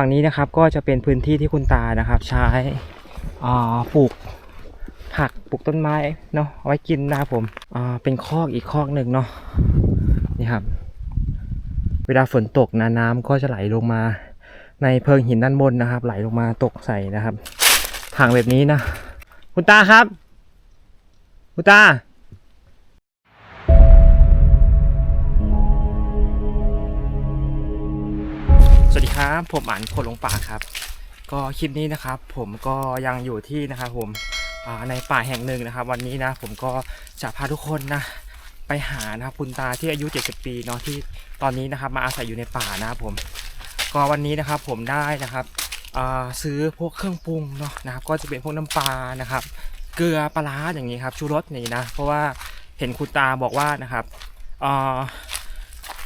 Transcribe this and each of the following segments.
ฝั่งนี้นะครับก็จะเป็นพื้นที่ที่คุณตานะครับ ใช้ปลูกผักปลูกต้นไม้เนาะเอาไว้กินนะผมเป็นคอกอีกคอกหนึ่งเนาะนี่ครับ เวลาฝนตกนะน้ำก็จะไหลลงมาในเพิงหินด้านบนนะครับ ไหลลงมาตกใส่นะครับถังแบบนี้นะ คุณตาครับ คุณตา ครับผมอันคนลงป่าครับ ก็คลิปนี้นะครับ ผมก็ยังอยู่ที่นะครับผมในป่าแห่งหนึ่งนะครับ วันนี้นะผมก็จะพาทุกคนนะไปหานะครับคุณตาที่อายุ 70 ปีเนาะที่ตอนนี้นะครับมาอาศัยอยู่ในป่านะครับผมก็วันนี้นะครับผมได้นะครับซื้อพวกเครื่องปรุงเนาะนะครับ ก็จะเป็นพวกน้ำปลานะครับ เกลือปลาร้าอย่างนี้ครับชูรสอย่างนี้นะเพราะว่าเห็นคุณตาบอกว่านะครับ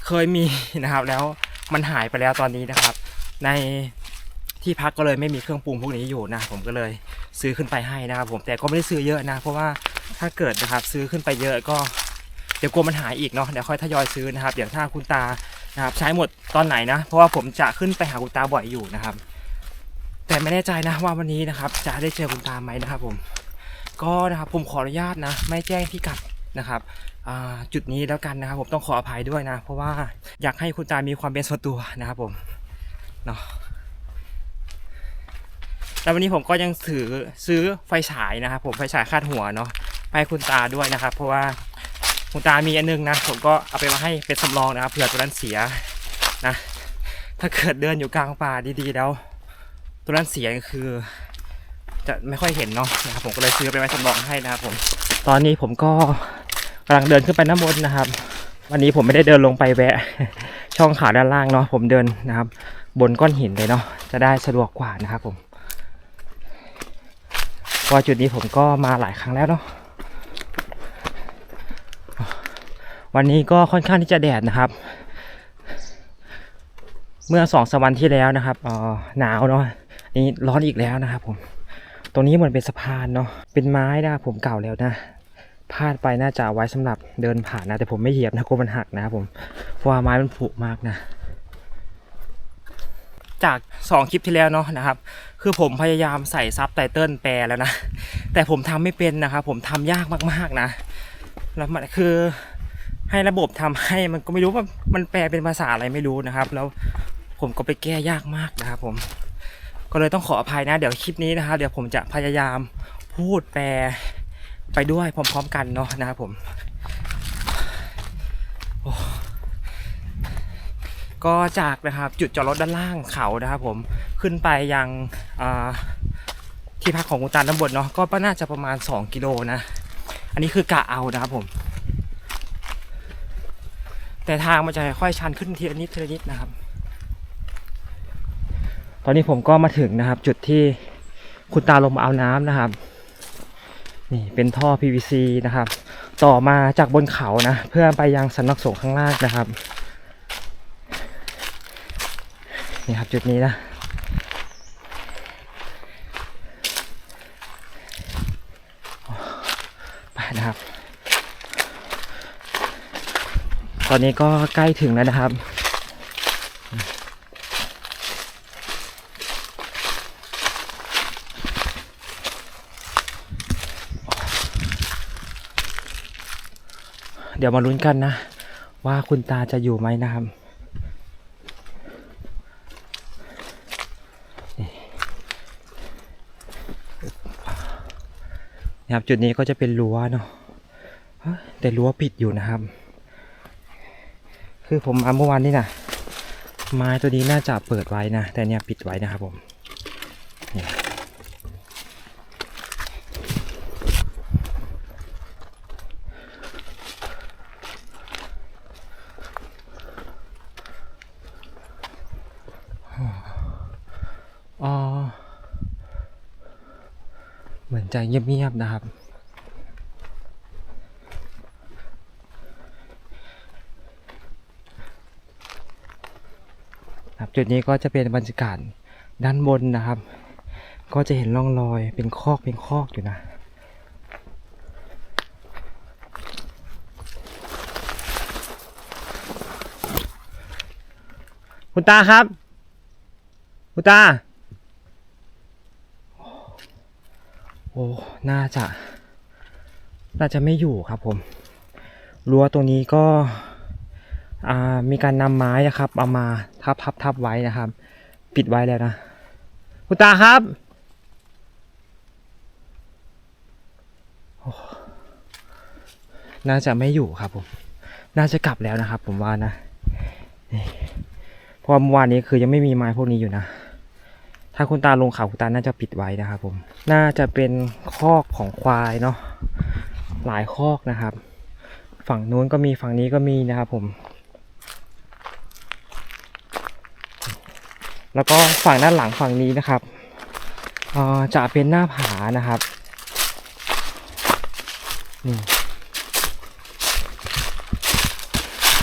เคยมีนะครับแล้ว มันหายไปแล้วตอนนี้นะครับ ในที่พักก็เลยไม่มีเครื่องปรุงพวกนี้อยู่นะผมก็เลยซื้อขึ้นไปให้นะครับ ผมแต่ก็ไม่ได้ซื้อเยอะนะ เพราะว่าถ้าเกิดนะครับซื้อขึ้นไปเยอะก็เดี๋ยวกลัวมันหายอีกเนาะเดี๋ยวค่อยทยอยซื้อนะครับอย่างถ้าคุณตานะครับใช้หมดตอนไหนนะ เพราะว่าผมจะขึ้นไปหาคุณตาบ่อยอยู่นะครับ แต่ไม่แน่ใจนะว่าวันนี้นะครับ จะได้เจอคุณตาไหมนะครับ ผม ก็นะครับผมขออนุญาตนะ ไม่แจ้งพิกัด นะครับจุดนี้แล้วกันนะครับผมต้องขออภัยด้วยนะ เพราะว่าอยากให้คุณตามีความเป็นส่วนตัวนะครับผมเนาะแล้ววันนี้ผมก็ยังถือซื้อไฟฉายนะครับผมไฟฉายคาดหัวเนาะไปให้คุณตาด้วยนะครับ เพราะว่าคุณตามีอันนึงนะผมก็เอาไปมาให้เป็นสำรองนะครับเผื่อตัวนั้นเสียนะถ้าเกิดเดินอยู่กลางป่าดีๆแล้ว ตัวนั้นเสียก็คือ จะไม่ค่อยเห็นเนาะนะครับผมก็เลยซื้อไปไว้สำรองให้นะครับผม ตอนนี้ผมก็ำลังเดินขึ้นไปน้ำบนนะครับ วันนี้ผมไม่ได้เดินลงไปแวะ ช่องขาด้านล่างเนาะผมเดินนะครับ บนก้อนหินเลยเนาะจะได้สะดวกกว่านะครับผมพราะว่าจุดนี้ผมก็มาหลายครั้งแล้วเนาะวันนี้ก็ค่อนข้างที่จะแดดนะครับ เมื่อสองสามวันที่แล้วนะครับอ่อหนาวเนาะนี่ร้อนอีกแล้วนะครับผม ตรงนี้เหมือนเป็นสะพานเนาะเป็นไม้นะผมเก่าแล้วนะ พลาดไปน่าจะไว้สำหรับเดินผ่านนะ แต่ผมไม่เหยียบนะกลัวมันหักนะครับผมเพราะว่าไม้มันผุมากนะ จากสองคลิปที่แล้วเนาะนะครับ คือผมพยายามใส่ซับไตเติลแปลแล้วนะ แต่ผมทำไม่เป็นนะครับผมทำยากมากๆนะแล้วมันคือให้ระบบทำให้มันก็ไม่รู้ว่ามันแปลเป็นภาษาอะไรไม่รู้นะครับ แล้วผมก็ไปแก้ยากมากนะครับผมก็เลยต้องขออภัยนะ เดี๋ยวคลิปนี้นะครับเดี๋ยวผมจะพยายามพูดแปล ไปด้วยพร้อมๆกันเนาะนะครับผมโอ้ก็จากนะครับจุดจอดรถด้านล่างเขานะครับผมขึ้นไปยังที่พักของคุณตาด้านบนเนาะก็น่าจะประมาณ 2 กิโลนะ อันนี้คือกะเอานะครับผม แต่ทางมันจะค่อยชันขึ้นทีละนิดทีละนิดนะครับ ตอนนี้ผมก็มาถึงนะครับ จุดที่คุณตาลงมาเอาน้ำนะครับ นี่เป็นท่อ PVC นะครับ ต่อมาจากบนเขานะ เพื่อไปยังสำนักสงฆ์ข้างล่างนะครับนี่ครับจุดนี้นะไปนะครับ ตอนนี้ก็ใกล้ถึงแล้วนะครับ ดี๋ยวมาลุ้นกันนะ ว่าคุณตาจะอยู่ไหมนะครับนี่นะครับจุดนี้ก็จะเป็นรั้วเนาะแต่รั้วปิดอยู่นะครับ คือผมมาเมื่อวานนี่นะไม้ตัวนี้น่าจะเปิดไว้นะ แต่เนี่ยปิดไว้นะครับผม เหมือนจะเงียบๆนะครับ ครับจุดนี้ก็จะเป็นบรรยากาศด้านบนนะครับ ก็จะเห็นร่องรอยเป็นคอกเป็นคอกอยู่นะคุณตาครับ คุณตา โอ้น่าจะ น่าจะไม่อยู่ครับผมรั้วตรงนี้ก็มีการนำไม้อะครับ เอามาทับทับทับไว้นะครับ ปิดไว้แล้วนะคุณตาครับโอ้น่าจะไม่อยู่ครับผม น่าจะกลับแล้วนะครับ ผมว่านะนี่เพราะว่าเมื่อวานนี้คือยังไม่มีไม้พวกนี้อยู่นะาคุณตาลงเขาคุณตาน่าจะปิดไว้นะครับผม น่าจะเป็นคอกของควายเนาะ หลายคอกนะครับ ฝั่งนู้นก็มีฝั่งนี้ก็มีนะครับผม แล้วก็ฝั่งด้านหลังฝั่งนี้นะครับออจะเป็นหน้าผานะครับ นี่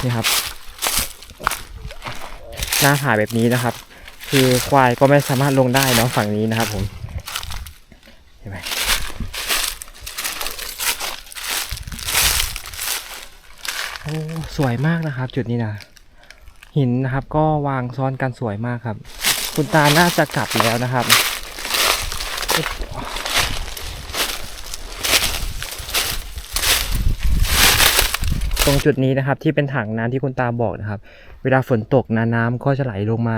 นี่ครับ หน้าผาแบบนี้นะครับ คือควายก็ไม่สามารถลงได้เนาะฝั่งนี้นะครับผมเห็นไหมโอ้สวยมากนะครับ จุดนี้นะหินนะครับ ก็วางซ้อนกันสวยมากครับ คุณตาน่าจะกลับแล้วนะครับตรงจุดนี้นะครับที่เป็นถังน้ำที่คุณตาบอกนะครับ เวลาฝนตกนะน้ำก็จะไหลลงมา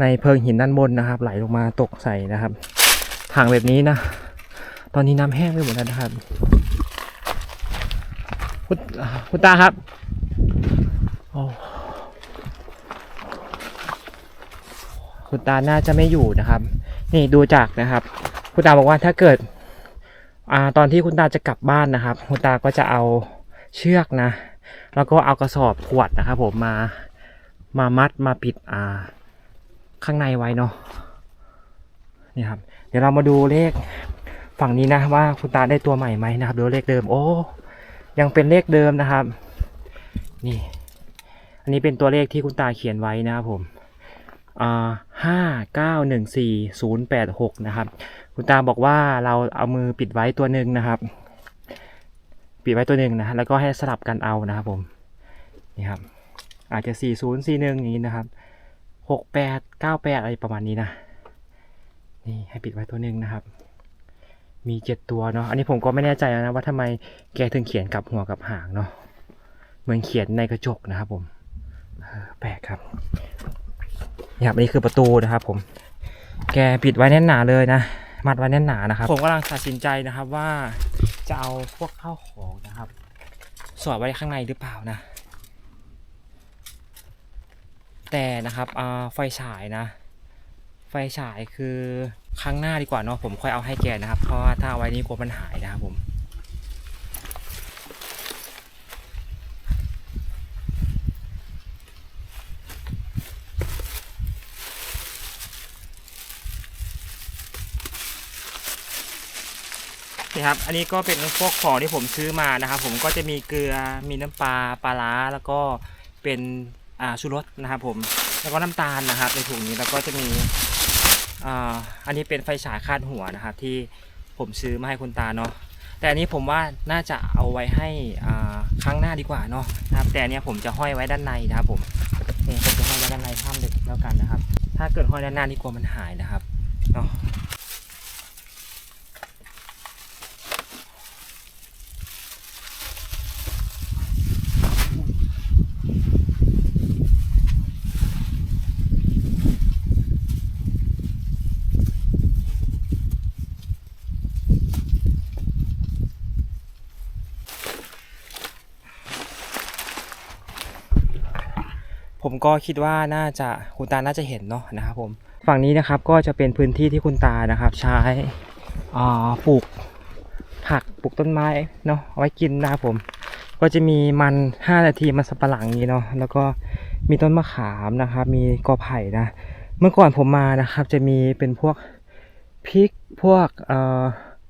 ในเพิงหินด้านบนนะครับ ไหลลงมาตกใส่นะครับถังแบบนี้นะ ตอนนี้น้ำแห้งไปหมดแล้วนะครับคุณคุณตาครับโอ้คุณตาน่าจะไม่อยู่นะครับ นี่ดูจากนะครับ คุณตาบอกว่าถ้าเกิดอ่าตอนที่คุณตาจะกลับบ้านนะครับ คุณตาก็จะเอาเชือกนะ แล้วก็เอากระสอบขวดนะครับผมมามามัดมาปิดอ่า ข้างในไว้เนาะนี่ครับ เดี๋ยวเรามาดูเลขฝั่งนี้นะว่าคุณตาได้ตัวใหม่ไหมนะครับดูเลขเดิม โอ้ยังเป็นเลขเดิมนะครับ นี่ อันนี้เป็นตัวเลขที่คุณตาเขียนไว้นะครับผมอ่าห้าเก้าหนึ่งสี่ศูนย์แปดหกนะครับ คุณตาบอกว่าเราเอามือปิดไว้ตัวหนึ่งนะครับ ปิดไว้ตัวหนึ่งนะแล้วก็ให้สลับกันเอานะครับผมนี่ครับอาจจะสี่ศูนย์สี่หนึ่งอย่างนี้นะครับ หกแปดเก้าแปดอะไรประมาณนี้นะ นี่ให้ปิดไว้ตัวหนึ่งนะครับ มีเจ็ดตัวเนาะ อันนี้ผมก็ไม่แน่ใจนะว่าทำไมแกถึงเขียนกับหัวกับหางเนาะ เหมือนเขียนในกระจกนะครับผมแปลกครับนี่ครับอันนี้คือประตูนะครับผม แกปิดไว้แน่นหนาเลยนะ มัดไว้แน่นหนานะครับ ผมกำลังตัดสินใจนะครับว่าจะเอาพวกข้าวของนะครับ สอดไว้ข้างในหรือเปล่านะ แต่นะครับไฟฉายนะ ไฟฉายคือครั้งหน้าดีกว่าเนาะผมค่อยเอาให้แกนะครับ เพราะว่าถ้าเอาไว้นี้กลัวมันหายนะครับผมนี่ครับ อันนี้ก็เป็นพวกของที่ผมซื้อมานะครับ ผมก็จะมีเกลือ มีน้ำปลา ปลาร้า แล้วก็เป็น ชูรสนะครับผมแล้วก็น้ำตาลนะครับ ในถุงนี้แล้วก็จะมีอันนี้เป็นไฟฉายคาดหัวนะครับ ที่ผมซื้อมาให้คุณตาเนาะแต่อันนี้ผมว่าน่าจะเอาไว้ให้ครั้งหน้าดีกว่าเนาะนะครับ แต่อันนี้ผมจะห้อยไว้ด้านในนะครับผมนี่ผมจะห้อยไว้ด้านในถ้ำเลยแล้วกันนะครับ ถ้าเกิดห้อยด้านหน้านี่กลัวมันหายนะครับเนาะ ผมก็คิดว่าน่าจะคุณตาน่าจะเห็นเนาะนะครับผมฝั่งนี้นะครับก็จะเป็นพื้นที่ที่คุณตานะครับ ใช้อาปลูกผักปลูกต้นไม้เนาะเอาไว้กินนะครับผม ก็จะมีมัน 5 นาทีมันสับปะหลังอย่างนี้เนาะแล้วก็มีต้นมะขามนะครับ มีกอไผ่นะ เมื่อก่อนผมมานะครับ จะมีเป็นพวกพริกพวกเอ่อ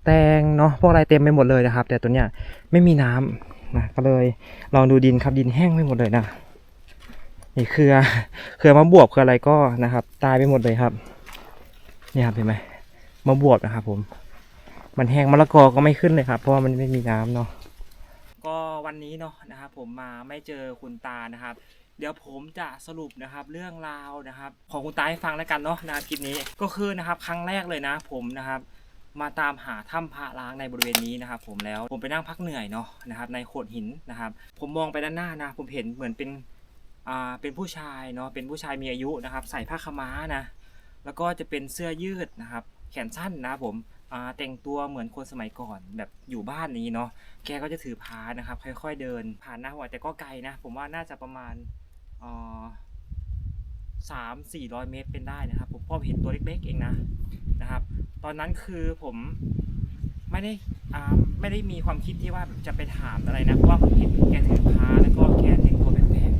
แตงเนาะพวกอะไรเต็มไปหมดเลยนะครับ แต่ตัวเนี้ยไม่มีน้ำนะก็เลยลองดูดินครับดินแห้งไปหมดเลยนะ นี่เครือเครือมะบวบเครืออะไรก็นะครับ ตายไปหมดเลยครับนี่ครับเห็นไหมมะบวบนะครับ ผม มันแห้งมะละกอก็ไม่ขึ้นเลยครับ เพราะว่ามันไม่มีน้ำเนาะก็วันนี้เนาะนะครับผมมาไม่เจอคุณตานะครับ เดี๋ยวผมจะสรุปนะครับเรื่องราวนะครับ ของคุณตาให้ฟังแล้วกันเนาะนะครับคลิปนี้ก็คือนะครับ ครั้งแรกเลยนะ ผมนะครับมาตามหาถ้ำพระล้างในบริเวณนี้นะครับ ผมแล้วผมไปนั่งพักเหนื่อยเนาะนะครับ ในโขดหินนะครับ ผมมองไปด้านหน้านะ ผมเห็นเหมือนเป็น เป็นผู้ชายเนาะเป็นผู้ชายมีอายุนะครับ ใส่ผ้าขม้านะแล้วก็จะเป็นเสื้อยืดนะครับ แขนสั้นนะผมแต่งตัวเหมือนคนสมัยก่อนแบบอยู่บ้านนี้เนาะแกก็จะถือพานะครับ ค่อย ๆ เดิน ผ่านหน้าหัวแต่ก็ไกลนะ ผมว่าน่าจะประมาณสามสี่ร้อยเมตรเป็นได้นะครับ ผมพอเห็นตัวเล็กๆเองนะนะครับ ตอนนั้นคือผมไม่ได้ไม่ได้มีความคิดที่ว่าจะไปถามอะไรนะเพราะว่าผมเห็นแกถือพาแล้วก็แก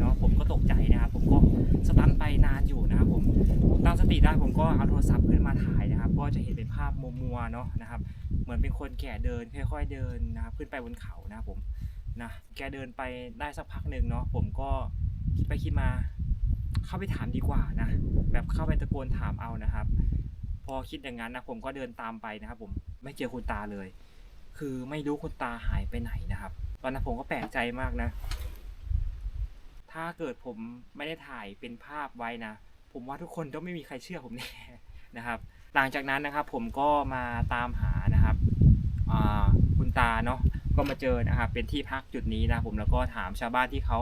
เนาะผมก็ตกใจนะครับผมก็สตันไปนานอยู่นะครับผมตั้งสติได้ผมก็เอาโทรศัพท์ขึ้นมาถ่ายนะครับ ก็จะเห็นเป็นภาพมัวๆเนาะนะครับ เหมือนเป็นคนแก่เดินค่อยๆเดินนะครับขึ้นไปบนเขานะครับผมนะแกเดินไปได้สักพักหนึ่งเนาะผมก็คิดไปคิดมาเข้าไปถามดีกว่านะแบบเข้าไปตะโกนถามเอานะครับ พอคิดอย่างนั้นนะผมก็เดินตามไปนะครับ ผมไม่เจอคุณตาเลย คือไม่รู้คุณตาหายไปไหนนะครับ ตอนนั้นผมก็แปลกใจมากนะ ถ้าเกิดผมไม่ได้ถ่ายเป็นภาพไว้นะ ผมว่าทุกคนต้องไม่มีใครเชื่อผมแน่นะครับ หลังจากนั้นนะครับผมก็มาตามหานะครับคุณตาเนาะก็มาเจอนะครับเป็นที่พักจุดนี้นะผมแล้วก็ถามชาวบ้านที่เขา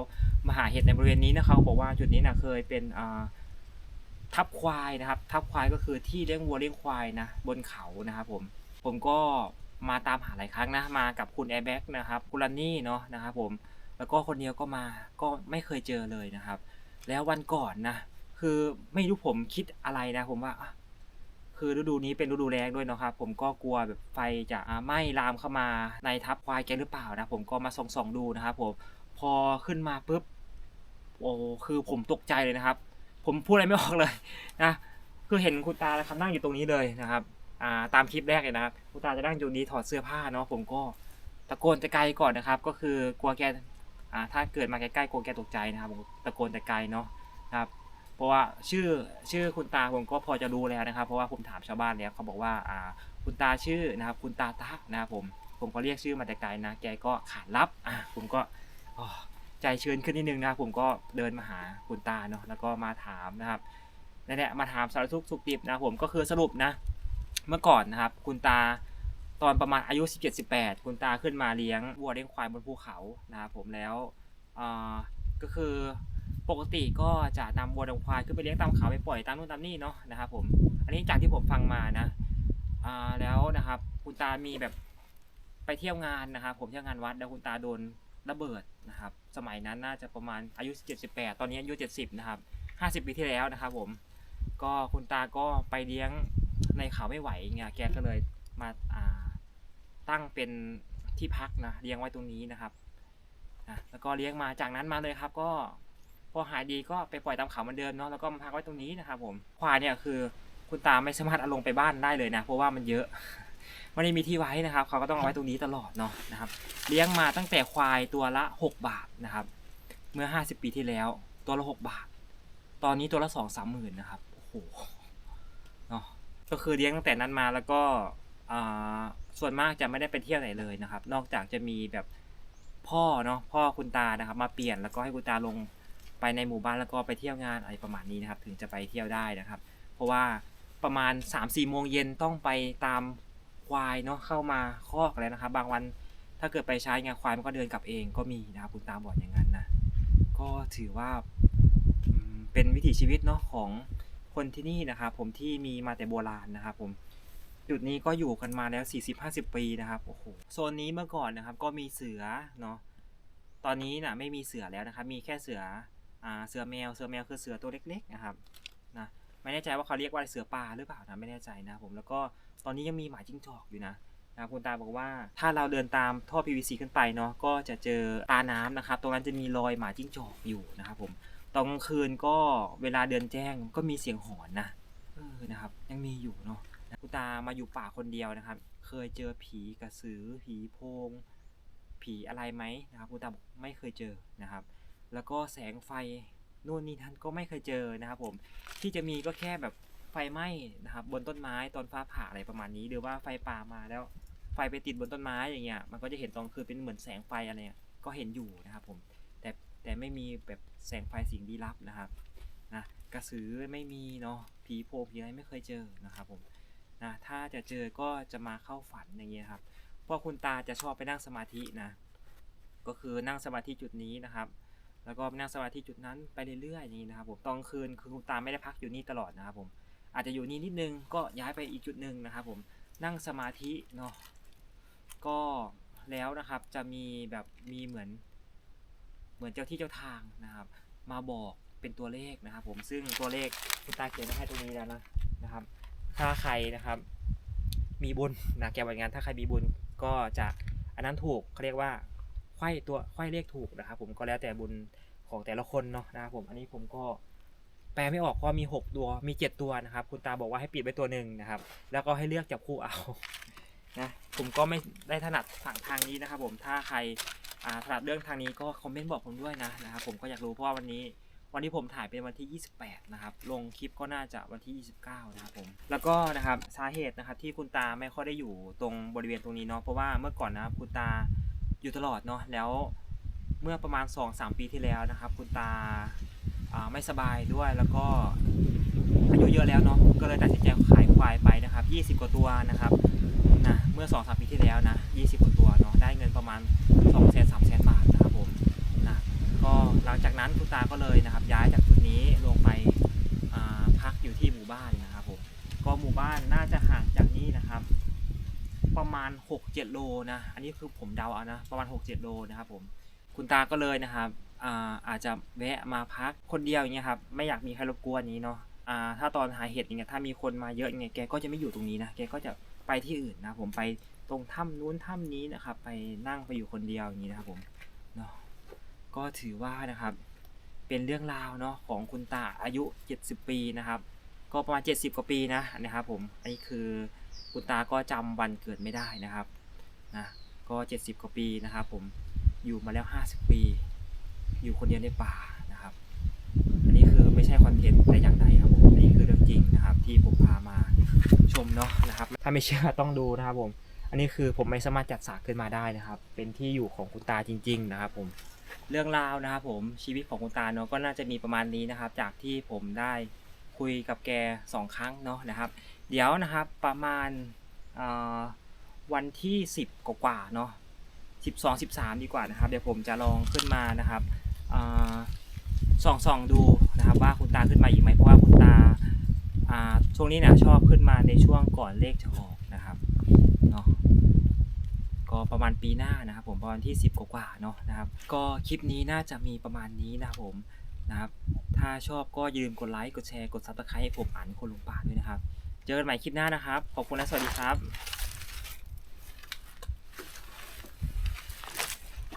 มาหาเห็ดในบริเวณนี้นะเขาบอกว่าจุดนี้นะเคยเป็นทับควายนะครับ ทับควายก็คือที่เลี้ยงวัวเลี้ยงควายนะบนเขานะครับผมผมก็มาตามหาหลายครั้งนะมากับคุณแอร์แบ็กนะครับคุณลันนี่เนาะนะครับผม แล้วก็คนเดียวก็มาก็ไม่เคยเจอเลยนะครับ แล้ววันก่อนนะ คือไม่รู้ผมคิดอะไรนะ ผมว่าคือฤดูนี้เป็นฤดูแล้งด้วยเนาะครับ ผมก็กลัวแบบไฟจะไหม้ลามเข้ามาในทับควายแกหรือเปล่านะ ผมก็มาส่องส่องดูนะครับผมพอขึ้นมาปุ๊บโอ้คือผมตกใจเลยนะครับ ผมพูดอะไรไม่ออกเลยนะคือเห็นคุณตานะครับนั่งอยู่ตรงนี้เลยนะครับอ่าตามคลิปแรกเลยนะครับคุณตาจะนั่งอยู่นี้ถอดเสื้อผ้าเนาะผมก็ตะโกนต่ไกลก่อนนะครับ ก็คือกลัวแก อ่าถ้าเกิดมาใกล้ๆกลัวแกตกใจนะครับผมตะโกนแต่ไกลเนาะนะครับเพราะว่าชื่อชื่อคุณตาผมก็พอจะรู้แล้วนะครับ เพราะว่าผมถามชาวบ้านแล้วเขาบอกว่าอ่าคุณตาชื่อนะครับ คุณตาตักนะครับผมผมก็เรียกชื่อมาแต่ไกลนะ แกก็ขานรับอะผมก็ใจชื้นขึ้นนิดนึงนะผมก็เดินมาหาคุณตาเนาะแล้วก็มาถามนะครับนั่นแหละมาถามสารทุกข์สุขดิบนะผมก็คือสรุปนะ เมื่อก่อนนะครับ คุณตา ตอนประมาณอายุ 17-18 คุณตาขึ้นมาเลี้ยงวัวเลี้ยงควายบนภูเขานะครับผมแล้วก็คือปกติก็จะนำวัวนำควายขึ้นไปเลี้ยงตามเขาไปปล่อยตามนู่นตามนี่เนาะนะครับผมอันนี้จากที่ผมฟังมานะแล้วนะครับคุณตามีแบบไปเที่ยวงานนะครับผมเที่ยวงานวัดแล้วคุณตาโดนระเบิดนะครับสมัยนั้นน่าจะประมาณอายุ 78 ตอนนี้อายุ 70 นะครับ 50 ปีที่แล้วนะครับผมก็คุณตาก็ไปเลี้ยงในเขาไม่ไหวเงี้ยแกก็เลยมาอ่า ตั้งเป็นที่พักนะเลี้ยงไว้ตรงนี้นะครับนะแล้วก็เลี้ยงมาจากนั้นมาเลยครับ ก็พอหายดีก็ไปปล่อยตามเขาเหมือนเดิมเนาะแล้วก็มาพักไว้ตรงนี้นะครับผมควายเนี่ยคือคุณตาไม่สามารถเอาลงไปบ้านได้เลยนะ เพราะว่ามันเยอะไม่ได้มีที่ไว้นะครับ เขาก็ต้องเอาไว้ตรงนี้ตลอดเนาะนะครับ เลี้ยงมาตั้งแต่ควายตัวละ 6 บาทนะครับ เมื่อ 50 ปีที่แล้ว ตัวละ 6 บาท ตอนนี้ตัวละ2 3หมื่นนะครับโอ้โหเนาะก็คือเลี้ยงตั้งแต่นั้นมาแล้วก็อ่า ส่วนมากจะไม่ได้ไปเที่ยวไหนเลยนะครับ นอกจากจะมีแบบพ่อเนาะพ่อคุณตานะครับ มาเปลี่ยนแล้วก็ให้คุณตาลงไปในหมู่บ้านแล้วก็ไปเที่ยวงานอะไรประมาณนี้นะครับ ถึงจะไปเที่ยวได้นะครับ เพราะว่าประมาณ3-4โมงเย็นต้องไปตามควายเนาะเข้ามาคอกแล้วนะครับ บางวันถ้าเกิดไปใช้งานควายมันก็เดินกลับเองก็มีนะครับคุณตาบอกอย่างนั้นนะก็ถือว่าเป็นวิถีชีวิตเนาะของคนที่นี่นะครับ ผมที่มีมาแต่โบราณนะครับผม จุดนี้ก็อยู่กันมาแล้ว 40-50 ปีนะครับโอ้โหโซนนี้เมื่อก่อนนะครับก็มีเสือเนาะตอนนี้นะไม่มีเสือแล้วนะครับ มีแค่เสืออ่าเสือแมวเสือแมวคือเสือตัวเล็กๆนะครับนะไม่แน่ใจว่าเขาเรียกว่าเสือป่าหรือเปล่านะไม่แน่ใจนะผมแล้วก็ตอนนี้ยังมีหมาจิ้งจอกอยู่นะนะค,คุณตาบอกว่าถ้าเราเดินตามท่อ PVC ขึ้นไปเนาะก็จะเจอตาน้ำนะครับตรงนั้นจะมีรอยหมาจิ้งจอกอยู่นะครับผมตอนกลางคืนก็เวลาเดินแจ้งก็มีเสียงหอนนะเออนะครับยังมีอยู่เนาะ คุณตามาอยู่ป่าคนเดียวนะครับ เคยเจอผีกระสือ ผีโพง ผีอะไรไหมนะครับคุณตาบอกไม่เคยเจอนะครับ แล้วก็แสงไฟนู่นนี่นั่นก็ไม่เคยเจอนะครับผมที่จะมีก็แค่แบบไฟไหม้นะครับ บนต้นไม้ตอนฟ้าผ่าอะไรประมาณนี้ หรือว่าไฟป่ามาแล้วไฟไปติดบนต้นไม้อย่างเงี้ยมันก็จะเห็นตอนคืนเป็นเหมือนแสงไฟอะไรเงี้ยก็เห็นอยู่นะครับผมแต่แต่ไม่มีแบบแสงไฟสิ่งลี้ลับนะครับนะกระสือไม่มีเนาะผีโพผีอะไรไม่เคยเจอนะครับผม นะถ้าจะเจอก็จะมาเข้าฝันอย่างเงี้ยครับเพราะคุณตาจะชอบไปนั่งสมาธินะ ก็คือนั่งสมาธิจุดนี้นะครับ แล้วก็นั่งสมาธิจุดนั้นไปเรื่อยๆอย่างนี้นะครับผมตอนคืนคือคุณตาไม่ได้พักอยู่นี่ตลอดนะครับผม อาจจะอยู่นี่นิดนึงก็ย้ายไปอีกจุดหนึ่งนะครับผม นั่งสมาธิเนาะ ก็แล้วนะครับจะมีแบบมีเหมือน เหมือนเจ้าที่เจ้าทางนะครับ มาบอกเป็นตัวเลขนะครับผม ซึ่งตัวเลขคุณตาเขียนไว้ให้ตรงนี้แล้วนะนะครับ ถ้าใครนะครับ มีบุญนะแกวันงาน ถ้าใครมีบุญก็จะอันนั้นถูกเขาเรียกว่าไข้ตัวไข้เลขถูกนะครับ ผมก็แล้วแต่บุญของแต่ละคนเนาะนะครับผมอันนี้ผมก็แปลไม่ออกเพราะมี 6 ตัวมี 7 ตัวนะครับ คุณตาบอกว่าให้ปิดไว้ตัวหนึ่งนะครับ แล้วก็ให้เลือกจับคู่เอานะผมก็ไม่ได้ถนัดฝั่งทางนี้นะครับ ผมถ้าใครถนัดเรื่องทางนี้ก็คอมเมนต์บอกผมด้วยนะนะครับผมก็อยากรู้เพราะว่าวันนี้ วันที่ผมถ่ายเป็นวันที่ 28 นะครับ ลงคลิปก็น่าจะวันที่ 29 นะครับผม แล้วก็นะครับสาเหตุนะครับที่คุณตาไม่ค่อยได้อยู่ตรงบริเวณตรงนี้เนาะ เพราะว่าเมื่อก่อนนะครับคุณตาอยู่ตลอดเนาะ แล้วเมื่อประมาณ 2-3 ปีที่แล้วนะครับ คุณตาไม่สบายด้วย แล้วก็อายุเยอะแล้วเนาะ ก็เลยตัดสินใจขายควายไปนะครับ 20 กว่าตัวนะครับนะ เมื่อ 2-3 ปีที่แล้วนะ 20 กว่าตัวเนาะ ได้เงินประมาณ2 3 0 0 0 0 บาทนะ ก็หลังจากนั้นคุณตาก็เลยนะครับ ย้ายจากจุดนี้ลงไปพักอยู่ที่หมู่บ้านนะครับผมก็หมู่บ้านน่าจะห่างจากนี้นะครับ ประมาณ 6-7 โลนะอันนี้คือผมเดาเอานะประมาณ 6-7 โลนะครับผมคุณตาก็เลยนะครับอาอาจจะแวะมาพักคนเดียวอย่างเงี้ยครับไม่อยากมีใครรบกวนนี้เนาะอ่าถ้าตอนหาเห็ดอย่างเงี้ยถ้ามีคนมาเยอะอย่างเงี้ยแกก็จะไม่อยู่ตรงนี้นะแกก็จะไปที่อื่นนะผมไปตรงถ้ำนู้นถ้ำนี้นะครับ ไปนั่งไปอยู่คนเดียวอย่างนี้นะครับผม ก็ถือว่านะครับ เป็นเรื่องราวเนาะของคุณตาอายุ 70 ปีนะครับ ก็ประมาณ 70 กว่าปีนะนะครับผมอันนี้คือคุณตาก็จำวันเกิดไม่ได้นะครับนะก็ 70 กว่าปีนะครับ ผมอยู่มาแล้ว 50 ปี อยู่คนเดียวในป่านะครับ อันนี้คือไม่ใช่คอนเทนต์แต่อย่างใดครับผมอันนี้คือเรื่องจริงนะครับ ที่ผมพามาชมเนาะนะครับ ถ้าไม่เชื่อต้องดูนะครับผมอันนี้คือผมไม่สามารถจัดสากขึ้นมาได้นะครับ เป็นที่อยู่ของคุณตาจริง ๆ นะครับผม เรื่องราวนะครับผมชีวิตของคุณตาเนาะก็น่าจะมีประมาณนี้นะครับ จากที่ผมได้คุยกับแกสองครั้งเนาะนะครับ เดี๋ยวนะครับประมาณวันที่ 10 กว่าเนาะ12 13 ดีกว่านะครับ เดี๋ยวผมจะลองขึ้นมานะครับส่องส่องดูนะครับว่าคุณตาขึ้นมาอีกไหมเพราะว่าคุณตาอ่าช่วงนี้เนี่ยชอบขึ้นมาในช่วงก่อนเลขจะออกนะครับเนาะ ก็ประมาณปีหน้านะครับผมประมาณที่ 10 กว่าๆเนาะนะครับ ก็คลิปนี้น่าจะมีประมาณนี้นะครับผมนะครับ ถ้าชอบก็ยืมกดไลค์กดแชร์กดซับสไครต์ให้ผมอ่านคนลุงป่าด้วยนะครับ เจอกันใหม่คลิปหน้านะครับ ขอบคุณและสวัสดีครับ